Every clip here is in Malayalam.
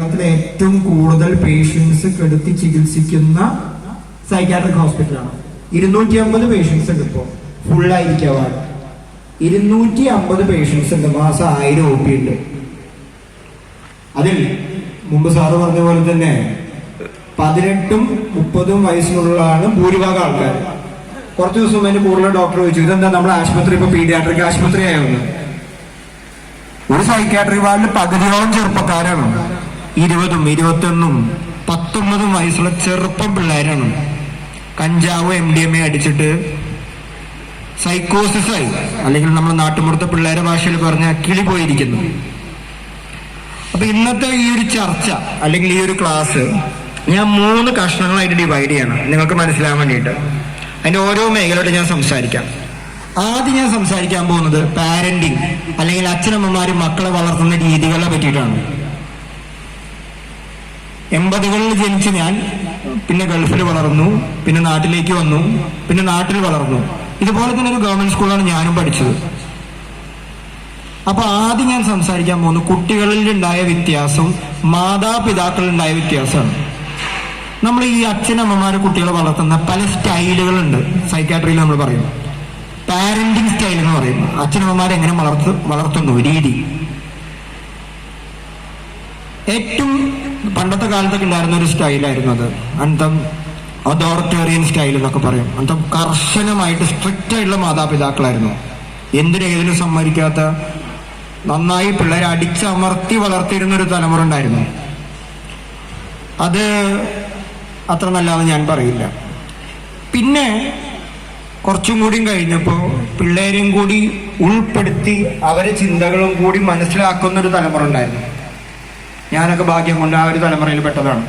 കേരളത്തിലെ ഏറ്റവും കൂടുതൽ പേഷ്യൻസ് കെടുത്തി ചികിത്സിക്കുന്ന സൈക്കാട്രിക് ഹോസ്പിറ്റലാണ് ഇരുന്നൂറ്റി അമ്പത് പേഷ്യൻസ് ഉണ്ട് ഇപ്പോൾ ഫുള്ളായിരിക്കാവാണ് ഇരുന്നൂറ്റി അമ്പത് പേഷ്യൻസ് ഉണ്ട്. മാസം ആയിരം ഒ പി ഉണ്ട്. അതിൽ മുമ്പ് സാറ് പറഞ്ഞ പോലെ തന്നെ പതിനെട്ടും മുപ്പതും വയസ്സിനുള്ളതാണ് ഭൂരിഭാഗം ആൾക്കാർ. കുറച്ച് ദിവസം അതിന് കൂടുതൽ ഡോക്ടർ ചോദിച്ചു ഇതെന്താ നമ്മുടെ ആശുപത്രി ഇപ്പൊ പീഡിയാട്രിക് ആശുപത്രി ആയോ ഒരു സൈക്കാട്രിക് വാർഡിൽ പകുതിയോളം ചെറുപ്പക്കാരാണ്. ഇരുപതും ഇരുപത്തൊന്നും പത്തൊമ്പതും വയസ്സുള്ള ചെറുപ്പം പിള്ളേരാണ്. കഞ്ചാവ് എം ഡി എം എ അടിച്ചിട്ട് സൈക്കോസിസ് ആയി. അല്ലെങ്കിൽ നമ്മൾ നാട്ടുമ്പുറത്തെ പിള്ളേരെ ഭാഷയിൽ പറഞ്ഞ കിളി പോയിരിക്കുന്നു. അപ്പൊ ഇന്നത്തെ ഈ ഒരു ചർച്ച അല്ലെങ്കിൽ ഈ ഒരു ക്ലാസ് ഞാൻ മൂന്ന് കഷ്ണങ്ങളായിട്ട് ഡിവൈഡ് ചെയ്യണം. നിങ്ങൾക്ക് മനസ്സിലാവാൻ വേണ്ടിയിട്ട്. അതിന്റെ ഓരോ മേഖലയോട് ഞാൻ സംസാരിക്കാം. ആദ്യം ഞാൻ സംസാരിക്കാൻ പോകുന്നത് പാരന്റിങ് അല്ലെങ്കിൽ അച്ഛനമ്മമാരും മക്കളെ വളർത്തുന്ന രീതികളെ പറ്റിയിട്ടാണ്. എൺപതുകളിൽ ജനിച്ച ഞാൻ പിന്നെ ഗൾഫിൽ വളർന്നു പിന്നെ നാട്ടിലേക്ക് വന്നു പിന്നെ നാട്ടിൽ വളർന്നു. ഇതുപോലെ തന്നെ ഒരു ഗവൺമെന്റ് സ്കൂളാണ് ഞാനും പഠിച്ചത്. അപ്പൊ ആദ്യം ഞാൻ സംസാരിക്കാൻ പോകുന്നു കുട്ടികളിൽ ഉണ്ടായ വ്യത്യാസം മാതാപിതാക്കളിൽ ഉണ്ടായ വ്യത്യാസമാണ്. നമ്മൾ ഈ അച്ഛനമ്മമാരെ കുട്ടികളെ വളർത്തുന്ന പല സ്റ്റൈലുകളുണ്ട്. സൈക്കാട്രിയിൽ നമ്മൾ പറയും. പാരന്റിങ് സ്റ്റൈൽ എന്ന് പറയും. അച്ഛനമ്മമാരെ എങ്ങനെ വളർത്തു വളർത്തുന്നു? രീതി. ഏറ്റവും പണ്ടത്തെ കാലത്തൊക്കെ ഉണ്ടായിരുന്ന ഒരു സ്റ്റൈലായിരുന്നു അത്. അന്തം അതോറിറ്റേറിയൻ സ്റ്റൈൽ എന്നൊക്കെ പറയും. അന്തം കർശനമായിട്ട് സ്ട്രിക്റ്റ് ആയിട്ടുള്ള മാതാപിതാക്കളായിരുന്നു. എന്തിനും ഏതിനും സമ്മതിക്കാത്ത നന്നായി പിള്ളേരെ അടിച്ചമർത്തി വളർത്തിയിരുന്ന ഒരു തലമുറ ഉണ്ടായിരുന്നു. അത് അത്ര നല്ലതെന്ന് ഞാൻ പറയില്ല. പിന്നെ കുറച്ചും കൂടിയും കഴിഞ്ഞപ്പോൾ പിള്ളേരെയും കൂടി ഉൾപ്പെടുത്തി അവരെ ചിന്തകളും കൂടി മനസ്സിലാക്കുന്ന ഒരു തലമുറ ഉണ്ടായിരുന്നു. ഞാനൊക്കെ ഭാഗ്യം കൊണ്ട് ആ ഒരു തലമുറയിൽ പെട്ടതാണ്.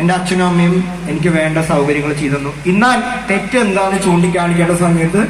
എന്റെ അച്ഛനും അമ്മയും എനിക്ക് വേണ്ട സൗകര്യങ്ങൾ ചെയ്തു തന്നു. എന്നാൽ തെറ്റ് എന്താണെന്ന് ചൂണ്ടിക്കാണിക്കേണ്ട സമയത്ത്